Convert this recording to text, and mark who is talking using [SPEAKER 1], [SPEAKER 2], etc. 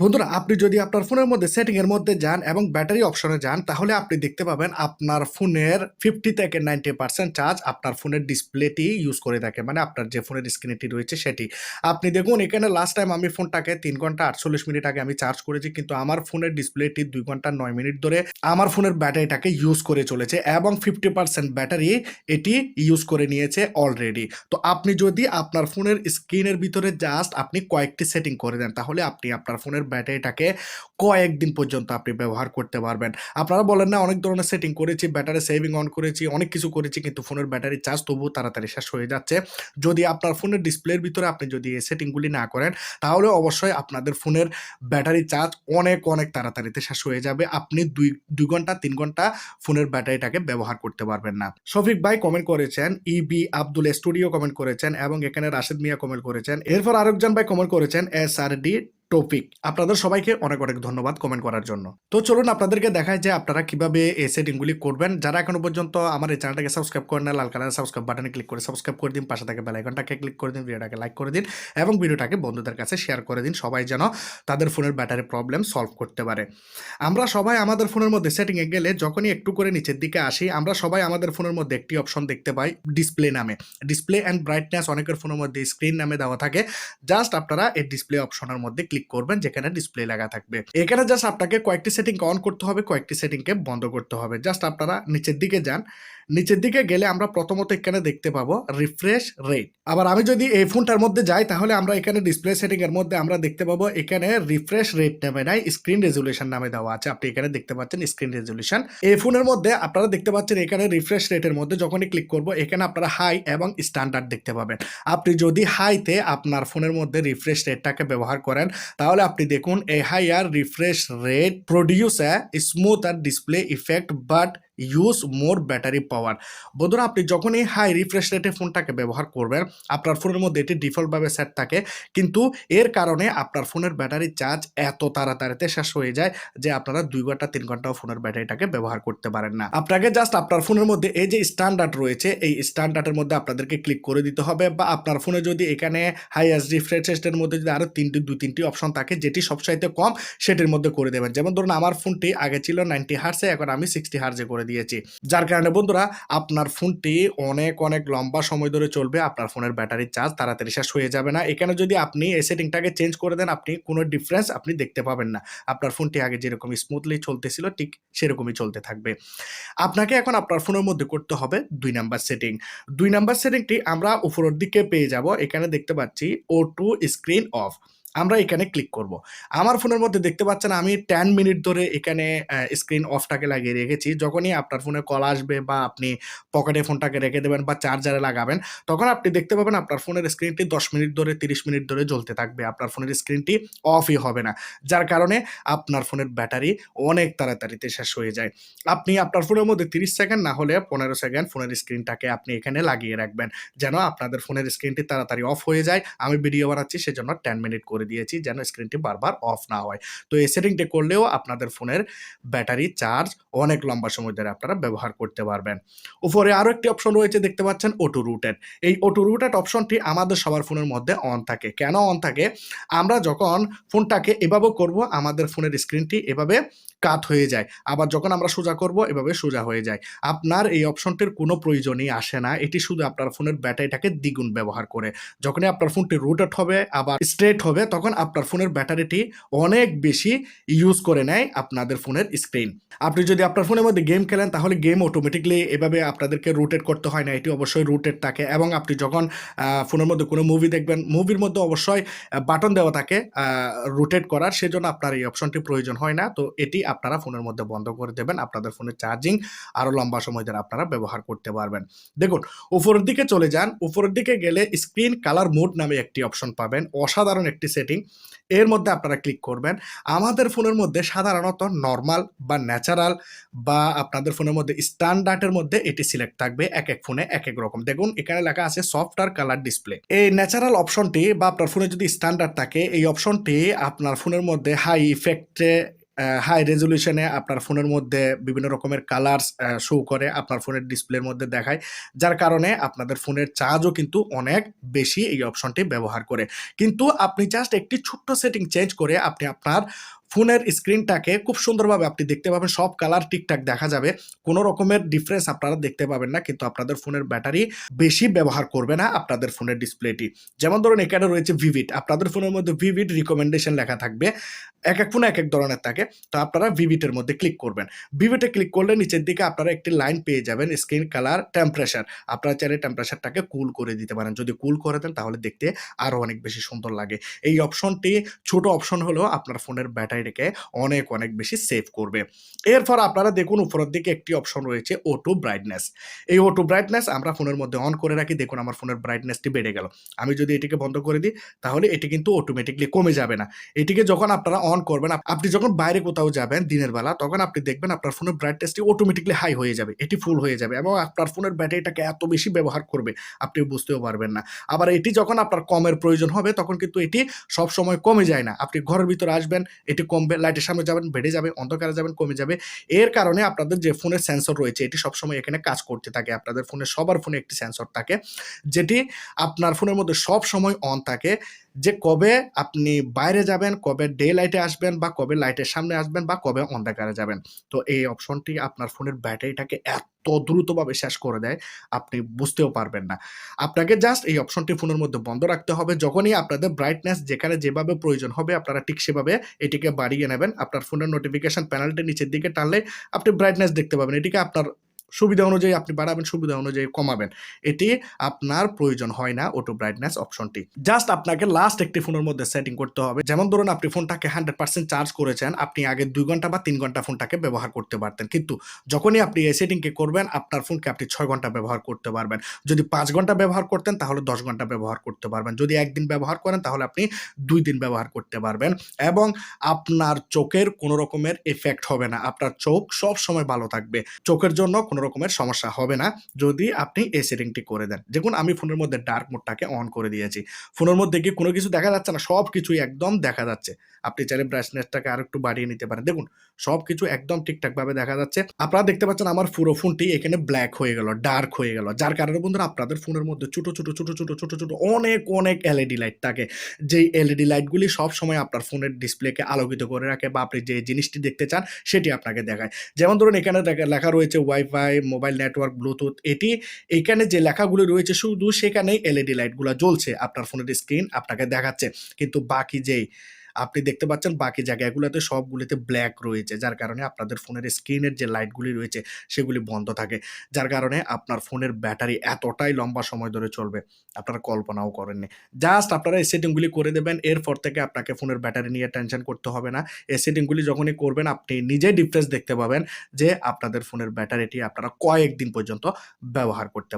[SPEAKER 1] বন্ধুরা, আপনি যদি আপনার ফোনের মধ্যে সেটিং এর মধ্যে যান এবং ব্যাটারি অপশনে যান, তাহলে আপনি দেখতে পাবেন আপনার ফোনের ফিফটি থেকে নাইনটি পার্সেন্ট চার্জ আপনার ফোনের ডিসপ্লেটি ইউজ করে থাকে মানে আপনার যে ফোনের স্ক্রিনটি রয়েছে সেটি। আপনি দেখুন, এখানে লাস্ট টাইম আমি ফোনটাকে তিন ঘণ্টা আটচল্লিশ মিনিট আগে আমি চার্জ করেছি, কিন্তু আমার ফোনের ডিসপ্লেটি দুই ঘণ্টা নয় মিনিট ধরে আমার ফোনের ব্যাটারিটাকে ইউজ করে চলেছে এবং ফিফটি পার্সেন্ট ব্যাটারি এটি ইউজ করে নিয়েছে অলরেডি তো আপনি যদি আপনার ফোনের স্ক্রিনের ভিতরে জাস্ট আপনি কয়েকটি সেটিং করে দেন, তাহলে আপনি আপনার ফোনের ব্যাটারিটাকে কয়েকদিন পর্যন্ত আপনি ব্যবহার করতে পারবেন। আপনারা বলেন না, অনেক ধরনের সেটিং করেছি, ব্যাটারি সেভিং অন করেছি, অনেক কিছু করেছি, কিন্তু ফোনের ব্যাটারি চার্জ তবুও তাড়াতাড়ি শেষ হয়ে যাচ্ছে। যদি আপনার ফোনের ডিসপ্লের ভিতরে আপনি যদি এই সেটিংগুলি না করেন, তাহলে অবশ্যই আপনাদের ফোনের ব্যাটারি চার্জ অনেক অনেক তাড়াতাড়িতে শেষ হয়ে যাবে। আপনি দুই দুই ঘণ্টা, তিন ঘণ্টা ফোনের ব্যাটারিটাকে ব্যবহার করতে পারবেন না। শফিক ভাই কমেন্ট করেছেন ইবি আব্দুল স্টুডিও কমেন্ট করেছেন এবং এখানে রাশেদ মিয়া কমেন্ট করেছেন। এরপর আরেকজন ভাই কমেন্ট করেছেন এস আর ডি টপিক আপনাদের সবাইকে অনেক অনেক ধন্যবাদ কমেন্ট করার জন্য। তো চলুন আপনাদেরকে দেখায় যে আপনারা কীভাবে এই সেটিংগুলি করবেন। যারা এখনও পর্যন্ত আমার এই চ্যানেলটাকে সাবস্ক্রাইব করেন না লাল কালার সাবস্ক্রাইব বাটনে ক্লিক করে সাবস্ক্রাইব করে দিন, পাশে থাকে বেলাইকনটাকে ক্লিক করে দিন ভিডিওটাকে লাইক করে দিন এবং ভিডিওটাকে বন্ধুদের কাছে শেয়ার করে দিন, সবাই যেন তাদের ফোনের ব্যাটারি প্রবলেম সলভ করতে পারে। আমরা সবাই আমাদের ফোনের মধ্যে সেটিংয়ে গেলে যখনই একটু করে নিচের দিকে আসি, আমরা সবাই আমাদের ফোনের মধ্যে একটি অপশন দেখতে পাই ডিসপ্লে নামে। ডিসপ্লে অ্যান্ড ব্রাইটনেস অনেকের ফোনের মধ্যে স্ক্রিন নামে দেওয়া থাকে। জাস্ট আপনারা এই ডিসপ্লে অপশনের মধ্যে ক্লিক করবেন, যেখানে ডিসপ্লে লাগা থাকবে। এখানে জাস্ট আপনাকে কয়েকটি সেটিং অন করতে হবে, কয়েকটি সেটিংকে বন্ধ করতে হবে। জাস্ট আপনারা নিচের দিকে যান। নিচের দিকে গেলে আমরা প্রথমত এখানে দেখতে পাবো রিফ্রেশ রেট আবার আমি যদি এই ফোনটার মধ্যে যাই, তাহলে আমরা এখানে ডিসপ্লে সেটিং এর মধ্যে আমরা দেখতে পাবো, এখানে রিফ্রেশ রেট নামে নাই স্ক্রিন রেজুলেশন নামে দেওয়া আছে। আপনি এখানে দেখতে পাচ্ছেন স্ক্রিন রেজুলেশন এই ফোনের মধ্যে আপনারা দেখতে পাচ্ছেন এখানে রিফ্রেশ রেটের মধ্যে যখনই ক্লিক করব, এখানে আপনারা হাই এবং স্ট্যান্ডার্ড দেখতে পাবেন। আপনি যদি হাইতে আপনার ফোনের মধ্যে রিফ্রেশ রেটটাকে ব্যবহার করেন তাহলে আপনি দেখুন এই higher refresh rate produce a smoother display effect but use more battery power বন্ধুরা, আপনি যখনই হাই রিফ্রেশ রেটে ফোনটাকে ব্যবহার করবেন, আপনার ফোনের মধ্যে এটি ডিফল্টভাবে সেট থাকে, কিন্তু এর কারণে আপনার ফোনের ব্যাটারি চার্জ এত তাড়াতাড়িতে শেষ হয়ে যায় যে আপনারা দুই ঘণ্টা, তিন ঘন্টাও ফোনের ব্যাটারিটাকে ব্যবহার করতে পারেন না। আপনাকে জাস্ট আপনার ফোনের মধ্যে এই যে স্ট্যান্ডার্ড রয়েছে, এই স্ট্যান্ডার্ডের মধ্যে আপনাদেরকে ক্লিক করে দিতে হবে বা আপনার ফোনে যদি এখানে হাই এস রিফ্রেশ রেটের মধ্যে যদি আরও তিনটি দুই তিনটি অপশন থাকে, যেটি সবচাইতে কম, সেটির মধ্যে করে দেবেন। যেমন ধরুন, আমার ফোনটি আগে ছিল নাইনটি হার্সে এখন আমি সিক্সটি হার্সে করে দিয়েছি। যার কারণে বন্ধুরা, আপনার ফোনটি অনেক অনেক লম্বা সময় ধরে চলবে, আপনার ফোনের ব্যাটারি চার্জ তাড়াতাড়ি শেষ হয়ে যাবে না। এখানে যদি আপনি এই সেটিংটাকে চেঞ্জ করে দেন, আপনি কোনো ডিফারেন্স আপনি দেখতে পাবেন না। আপনার ফোনটি আগে যেরকম স্মুথলি চলতেছিল, ঠিক সেরকমই চলতে থাকবে। আপনাকে এখন আপনার ফোনের মধ্যে করতে হবে দুই নাম্বার সেটিং। দুই নাম্বার সেটিংটি আমরা উপরের দিকে পেয়ে যাব। এখানে দেখতে পাচ্ছি ও টু স্ক্রিন অফ আমরা এখানে ক্লিক করব। আমার ফোনের মধ্যে দেখতে পাচ্ছেন আমি টেন মিনিট ধরে এখানে স্ক্রিন অফটাকে লাগিয়ে রেখেছি। যখনই আপনার ফোনে কল আসবে বা আপনি পকেটে ফোনটাকে রেখে দেবেন বা চার্জারে লাগাবেন, তখন আপনি দেখতে পাবেন আপনার ফোনের স্ক্রিনটি দশ মিনিট ধরে, তিরিশ মিনিট ধরে জ্বলতে থাকবে। আপনার ফোনের স্ক্রিনটি অফই হবে না। যার কারণে আপনার ফোনের ব্যাটারি অনেক তাড়াতাড়িতে শেষ হয়ে যায়। আপনি আপনার ফোনের মধ্যে তিরিশ সেকেন্ড না হলে পনেরো সেকেন্ড ফোনের স্ক্রিনটাকে আপনি এখানে লাগিয়ে রাখবেন। যেন আপনাদের ফোনের স্ক্রিনটি তাড়াতাড়ি অফ হয়ে যায়। আমি ভিডিও বানাচ্ছি, সেজন্য টেন মিনিট করে দিয়েছি যেন স্ক্রিনটি বারবার অফ না হয়। তো এই সেটিংটি করলেও আপনাদের ফোনের ব্যাটারি চার্জ অনেক লম্বা সময় ধরে আপনারা ব্যবহার করতে পারবেন। উপরে আরও একটি অপশন রয়েছে, দেখতে পাচ্ছেন অটো রুটেড এই অটো রুটেড অপশনটি আমাদের সবার ফোনের মধ্যে অন থাকে। কেন অন থাকে? আমরা যখন ফোনটাকে এভাবে করব, আমাদের ফোনের স্ক্রিনটি এভাবে কাত হয়ে যায়। আবার যখন আমরা সোজা করব, এভাবে সোজা হয়ে যায়। আপনার এই অপশনটির কোনো প্রয়োজনই আসে না। এটি শুধু আপনার ফোনের ব্যাটারিটাকে দ্বিগুণ ব্যবহার করে। যখনই আপনার ফোনটি রুটেড হবে, আবার স্ট্রেট হবে, তখন আপনার ফোনের ব্যাটারিটি অনেক বেশি ইউজ করে নেয় আপনাদের ফোনের স্ক্রিন। আপনি যদি আপনার ফোনের মধ্যে গেম খেলেন, তাহলে গেম অটোমেটিকলি এভাবে আপনাদেরকে রুটেট করতে হয় না। এটি অবশ্যই রুটেড থাকে এবং আপনি যখন ফোনের মধ্যে কোনো মুভি দেখবেন মুভির মধ্যে অবশ্যই বাটন দেওয়া থাকে রুটেট করার। সেজন্য আপনার এই অপশনটি প্রয়োজন হয় না। তো এটি আপনারা ফোনের মধ্যে বন্ধ করে দেবেন। আপনাদের ফোনের চার্জিং আরও লম্বা সময় ধরে আপনারা ব্যবহার করতে পারবেন। দেখুন, উপরের দিকে চলে যান। উপরের দিকে গেলে স্ক্রিন কালার মোড নামে একটি অপশন পাবেন, অসাধারণ একটি সেটিং এর মধ্যে আপনারা ক্লিক করবেন। আমাদের ফোনের মধ্যে সাধারণত নর্মাল বা ন্যাচারাল বা আপনাদের ফোনের মধ্যে স্ট্যান্ডার্ডের মধ্যে এটি সিলেক্ট থাকবে এক এক ফোনে এক এক রকম। দেখুন, এখানে লেখা আছে সফটওয়্যার কালার ডিসপ্লে এই ন্যাচারাল অপশনটি বা আপনার ফোনে যদি স্ট্যান্ডার্ড থাকে, এই অপশনটি আপনার ফোনের মধ্যে হাই ইফেক্টে হাই রেজলিউশনে আপনার ফোনের মধ্যে বিভিন্ন রকমের কালার্স শো করে আপনার ফোনের ডিসপ্লের মধ্যে দেখায়। যার কারণে আপনাদের ফোনের চার্জও কিন্তু অনেক বেশি এই অপশনটি ব্যবহার করে। কিন্তু আপনি জাস্ট একটি ছোট্ট সেটিং চেঞ্জ করে আপনি আপনার ফোনের স্ক্রিনটাকে খুব সুন্দরভাবে আপনি দেখতে পাবেন। সব কালার ঠিকঠাক দেখা যাবে। কোনো রকমের ডিফারেন্স আপনারা দেখতে পাবেন না, কিন্তু আপনাদের ফোনের ব্যাটারি বেশি ব্যবহার করবে না আপনাদের ফোনের ডিসপ্লেটি যেমন ধরুন, এখানে রয়েছে ভিভিড আপনাদের ফোনের মধ্যে ভিভিড রিকমেন্ডেশন লেখা থাকবে। এক এক ফোনে এক এক ধরনের থাকে। তো আপনারা ভিভিটের মধ্যে ক্লিক করবেন। ভিভিটে ক্লিক করলে নিচের দিকে আপনারা একটি লাইন পেয়ে যাবেন স্ক্রিন কালার টেম্পারেচার আপনারা চাইলে টেম্পারেচারটাকে কুল করে দিতে পারেন। যদি কুল করে দেন, তাহলে দেখতে আরও অনেক বেশি সুন্দর লাগে। এই অপশনটি ছোট অপশন হলেও আপনার ফোনের ব্যাটারিটাকে অনেক অনেক বেশি সেভ করবে। এরপর আপনারা দেখুন, উপরের দিকে একটি অপশন রয়েছে অটো ব্রাইটনেস এই অটো ব্রাইটনেস আমরা ফোনের মধ্যে অন করে রাখি। দেখুন, আমার ফোনের ব্রাইটনেসটি বেড়ে গেল। আমি যদি এটিকে বন্ধ করে দিই, তাহলে এটি কিন্তু অটোমেটিকলি কমে যাবে না। এটিকে যখন আপনারা অন করবেন আপনি যখন বাইরে কোথাও যাবেন দিনের বেলা, তখন আপনি দেখবেন আপনার ফোনের ব্রাইটনেসটি অটোমেটিকলি হাই হয়ে যাবে। এটি ফুল হয়ে যাবে এবং আপনার ফোনের ব্যাটারিটাকে এত বেশি ব্যবহার করবে আপনি বুঝতেও পারবেন না। আবার এটি যখন আপনার কমের প্রয়োজন হবে, তখন কিন্তু এটি সব সময় কমে যায় না। আপনি ঘরের ভিতরে আসবেন, এটি কমবে লাইটের সামনে যাবেন, বেড়ে যাবে, অন্ধকারে যাবেন, কমে যাবে। এর কারণে আপনাদের যে ফোনের সেন্সর রয়েছে, এটি সবসময় এখানে কাজ করতে থাকে। আপনাদের ফোনে, সবার ফোনে একটি সেন্সর থাকে, যেটি আপনার ফোনের মধ্যে সব সময় অন থাকে। যে কবে আপনি বাইরে যাবেন, কবে ডে লাইটে আসবেন বা কবে লাইটের সামনে আসবেন বা কবে অন্ধকারে যাবেন। তো এই অপশনটি আপনার ফোনের ব্যাটারিটাকে এত দ্রুতভাবে শেষ করে দেয়, আপনি বুঝতেও পারবেন না। আপনাকে জাস্ট এই অপশনটি ফোনের মধ্যে বন্ধ রাখতে হবে। যখনই আপনাদের ব্রাইটনেস যেখানে যেভাবে প্রয়োজন হবে, আপনারা ঠিক সেভাবে এটিকে বাড়িয়ে নেবেন। আপনার ফোনের নোটিফিকেশন প্যানেলটি নিচের দিকে টানলে আপনি ব্রাইটনেস দেখতে পাবেন। এটিকে আপনার সুবিধা অনুযায়ী আপনি বাড়াবেন, সুবিধা অনুযায়ী কমাবেন। এটি আপনার প্রয়োজন হয় না অটো ব্রাইটনেস অপশনটি জাস্ট আপনাকে লাস্ট একটি ফোনের মধ্যে সেটিং করতে হবে। যেমন ধরুন আপনি ফোনটাকে হান্ড্রেড পার্সেন্ট চার্জ করেছেন, আপনি আগে দুই ঘণ্টা বা তিন ঘণ্টা ফোনটাকে ব্যবহার করতে পারতেন। কিন্তু যখনই আপনি এই সেটিংকে করবেন, আপনার ফোনকে আপনি ছয় ঘণ্টা ব্যবহার করতে পারবেন। যদি পাঁচ ঘণ্টা ব্যবহার করতেন, তাহলে দশ ঘণ্টা ব্যবহার করতে পারবেন। যদি একদিন ব্যবহার করেন, তাহলে আপনি দুই দিন ব্যবহার করতে পারবেন। এবং আপনার চোখের কোনো রকমের এফেক্ট হবে না। আপনার চোখ সব সময় ভালো থাকবে। চোখের জন্য কোনো রকমের সমস্যা হবে না যদি আপনি এই সেটিংটি করে দেন। দেখুন, আমি ফোনের মধ্যে ডার্ক মোডটাকে অন করে দিয়েছি। ফোনের মধ্যে কি কোনো কিছু দেখা যাচ্ছে না সব কিছুই একদম দেখা যাচ্ছে। আপনি চাইলে ব্রাইটনেসটাকে আর একটু বাড়িয়ে নিতে পারেন। দেখুন সব কিছু একদম ঠিকঠাকভাবে দেখা যাচ্ছে। আপনারা দেখতে পাচ্ছেন আমার পুরো ফোনটি এখানে ব্ল্যাক হয়ে গেল ডার্ক হয়ে গেল। যার কারণে বন্ধুরা, আপনাদের ফোনের মধ্যে ছোট ছোট ছোট ছোট ছোট ছোট অনেক অনেক এলইডি লাইট থাকে। যেই এলইডি লাইটগুলি সব সময় আপনার ফোনের ডিসপ্লেকে আলোকিত করে রাখে বা আপনি যে জিনিসটি দেখতে চান, সেটি আপনাকে দেখায়। যেমন ধরুন, এখানে লেখা রয়েছে ওয়াইফাই মোবাইল নেটওয়ার্ক ব্লুটুথ এটি এখানে যে লেখাগুলি রয়েছে শুধু সেখানেই এলইডি লাইটগুলো জ্বলছে। আপনার ফোনের স্ক্রিন আপনাকে দেখাচ্ছে। কিন্তু বাকি যেই আপনি দেখতে পাচ্ছেন বাকি জায়গাগুলোতে সবগুলিতে ব্ল্যাক রয়েছে, যার কারণে আপনাদের ফোনের স্ক্রিনের যে লাইটগুলি রয়েছে, সেগুলি বন্ধ থাকে। যার কারণে আপনার ফোনের ব্যাটারি এতটাই লম্বা সময় ধরে চলবে, আপনারা কল্পনাও করেননি। জাস্ট আপনারা এই সেটিংগুলি করে দেবেন, এরপর থেকে আপনাকে ফোনের ব্যাটারি নিয়ে টেনশন করতে হবে না। এই সেটিংগুলি যখনই করবেন, আপনি নিজে ডিফারেন্স দেখতে পাবেন যে আপনাদের ফোনের ব্যাটারিটি আপনারা কয়েকদিন পর্যন্ত ব্যবহার করতে